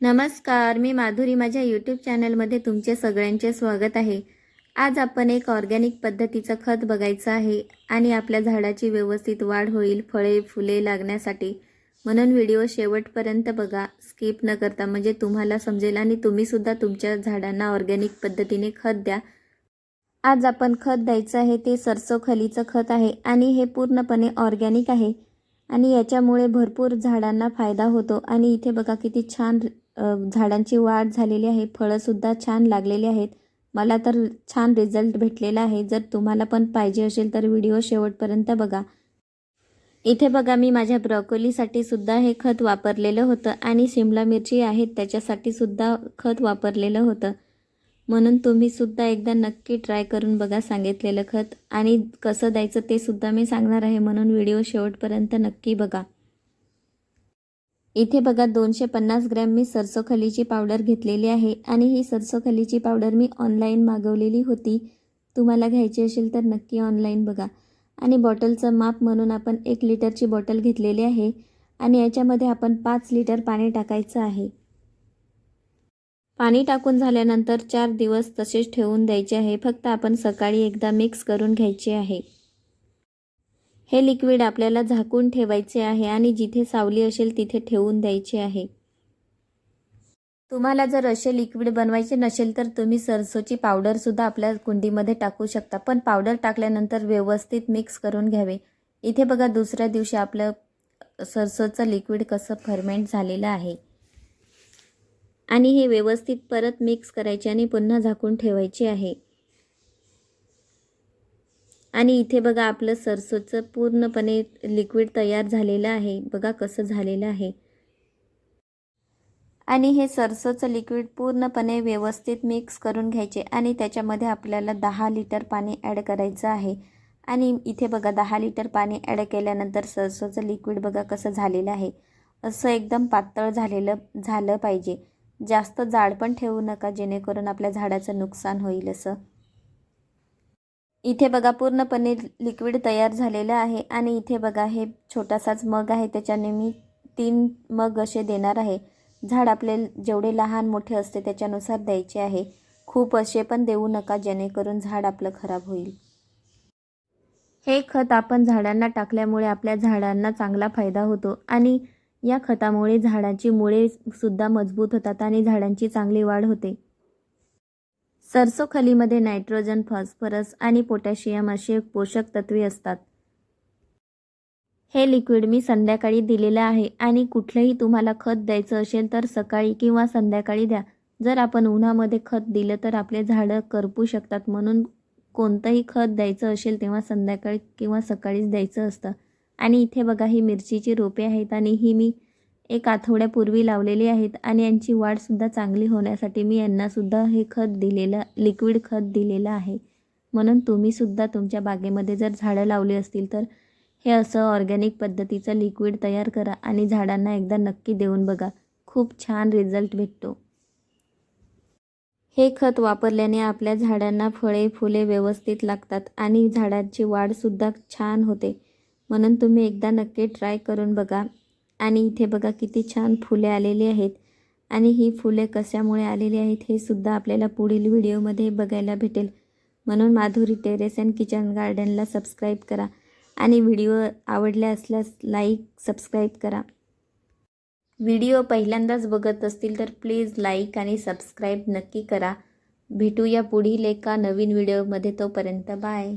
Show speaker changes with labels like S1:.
S1: नमस्कार मी माधुरी. माझ्या यूट्यूब चॅनलमध्ये तुमचे सगळ्यांचे स्वागत आहे. आज आपण एक ऑर्गॅनिक पद्धतीचं खत बघायचं आहे आणि आपल्या झाडाची व्यवस्थित वाढ होईल फळे फुले लागण्यासाठी. म्हणून व्हिडिओ शेवटपर्यंत बघा स्किप न करता. म्हणजे तुम्हाला समजेल आणि तुम्हीसुद्धा तुमच्या झाडांना ऑर्गॅनिक पद्धतीने खत द्या. आज आपण खत द्यायचं आहे ते सरसो खलीचं खत आहे आणि हे पूर्णपणे ऑर्गॅनिक आहे. आणि याच्यामुळे भरपूर झाडांना फायदा होतो. आणि इथे बघा किती छान झाडांची वाढ झालेली आहे फळंसुद्धा छान लागलेली आहेत. मला तर छान रिझल्ट भेटलेला आहे. जर तुम्हाला पण पाहिजे असेल तर व्हिडिओ शेवटपर्यंत बघा. इथे बघा मी माझ्या ब्रॉकोलीसाठी सुद्धा हे खत वापरलेलं होतं आणि शिमला मिरची आहेत त्याच्यासाठी सुद्धा खत वापरलेलं होतं. म्हणून तुम्ही सुद्धा एकदा नक्की ट्राय करून बघा सांगितलेलं खत आणि कसं द्यायचं ते सुद्धा मी सांगणार आहे. म्हणून व्हिडिओ शेवटपर्यंत नक्की बघा. इथे बघा दोनशे पन्नास ग्रॅम मी सरसोखलीची पावडर घेतलेली आहे आणि ही सरसोखलीची पावडर मी ऑनलाईन मागवलेली होती. तुम्हाला घ्यायची असेल तर नक्की ऑनलाईन बघा. आणि बॉटलचं माप म्हणून आपण एक लिटरची बॉटल घेतलेली आहे आणि याच्यामध्ये आपण पाच लिटर पाणी टाकायचं आहे. पाणी टाकून झाल्यानंतर चार दिवस तसेच ठेवून द्यायचे आहे. फक्त आपण सकाळी एकदा मिक्स करून घ्यायचे आहे. हे लिक्विड आपल्याला झाकून ठेवायचे आहे आणि जिथे सावली असेल तिथे ठेवून द्यायचे आहे. तुम्हाला जर असे लिक्विड बनवायचे नसेल तर तुम्ही सरसोची पावडरसुद्धा आपल्या कुंडीमध्ये टाकू शकता पण पावडर टाकल्यानंतर व्यवस्थित मिक्स करून घ्यावे. इथे बघा दुसऱ्या दिवशी आपलं सरसोचं लिक्विड कसं फर्मेंट झालेलं आहे. आणि हे व्यवस्थित परत मिक्स करायचे आणि पुन्हा झाकून ठेवायचे आहे. आणि इथे बघा आपलं सरसोचं पूर्णपणे लिक्विड तयार झालेलं आहे. बघा कसं झालेलं आहे. आणि हे सरसोचं लिक्विड पूर्णपणे व्यवस्थित मिक्स करून घ्यायचे आणि त्याच्यामध्ये आपल्याला दहा लिटर पाणी ॲड करायचं आहे. आणि इथे बघा दहा लिटर पाणी ॲड केल्यानंतर सरसोचं लिक्विड बघा कसं झालेलं आहे. असं एकदम पातळ झालेलं झालं पाहिजे. जास्त जाड पण ठेवू नका जेणेकरून आपल्या झाडाचं नुकसान होईल असं. इथे बघा पूर्णपणे लिक्विड तयार झालेलं आहे आणि इथे बघा हे छोटासाच मग आहे. त्याच्याने मी तीन मग असे देणार आहे. झाड आपले जेवढे लहान मोठे असते त्याच्यानुसार द्यायचे आहे. खूप असे पण देऊ नका जेणेकरून झाड आपलं खराब होईल. हे खत आपण झाडांना टाकल्यामुळे आपल्या झाडांना चांगला फायदा होतो आणि या खतामुळे झाडाची मुळे सुद्धा मजबूत होतात आणि झाडांची चांगली वाढ होते. सरसोखलीमध्ये नायट्रोजन फॉस्फरस आणि पोटॅशियम असे पोषक तत्वे असतात. हे लिक्विड मी संध्याकाळी दिलेलं आहे आणि कुठलंही तुम्हाला खत द्यायचं असेल तर सकाळी किंवा संध्याकाळी द्या. जर आपण उन्हामध्ये खत दिलं तर आपले झाडं करपू शकतात म्हणून कोणतंही खत द्यायचं असेल तेव्हा संध्याकाळी किंवा सकाळीच द्यायचं असतं. आणि इथे बघा ही मिरचीची रोपे आहेत आणि ही मी एक आठवड्यापूर्वी लावलेली आहेत आणि यांची वाढसुद्धा चांगली होण्यासाठी मी यांनासुद्धा हे खत दिलेलं लिक्विड खत दिलेलं आहे. म्हणून तुम्हीसुद्धा तुमच्या बागेमध्ये जर झाडं लावली असतील तर हे असं ऑर्गॅनिक पद्धतीचं लिक्विड तयार करा आणि झाडांना एकदा नक्की देऊन बघा. खूप छान रिझल्ट भेटतो. हे खत वापरल्याने आपल्या झाडांना फळे फुले व्यवस्थित लागतात आणि झाडांची वाढसुद्धा छान होते. म्हणून तुम्ही एकदा नक्की ट्राय करून बघा. आणि इथे बघा किती छान फुले आलेली आहेत. आणि ही फुले कशामुळे आलेली आहेत हे सुद्धा आपल्याला पुढील व्हिडिओमध्ये बघायला भेटेल. म्हणून माधुरी टेरेस अँड किचन गार्डनला सबस्क्राईब करा आणि व्हिडिओ आवडल्या असल्यास लाईक सबस्क्राईब करा. व्हिडिओ पहिल्यांदाच बघत असतील तर प्लीज लाईक आणि सबस्क्राईब नक्की करा. भेटूया पुढील एका नवीन व्हिडिओमध्ये तोपर्यंत बाय.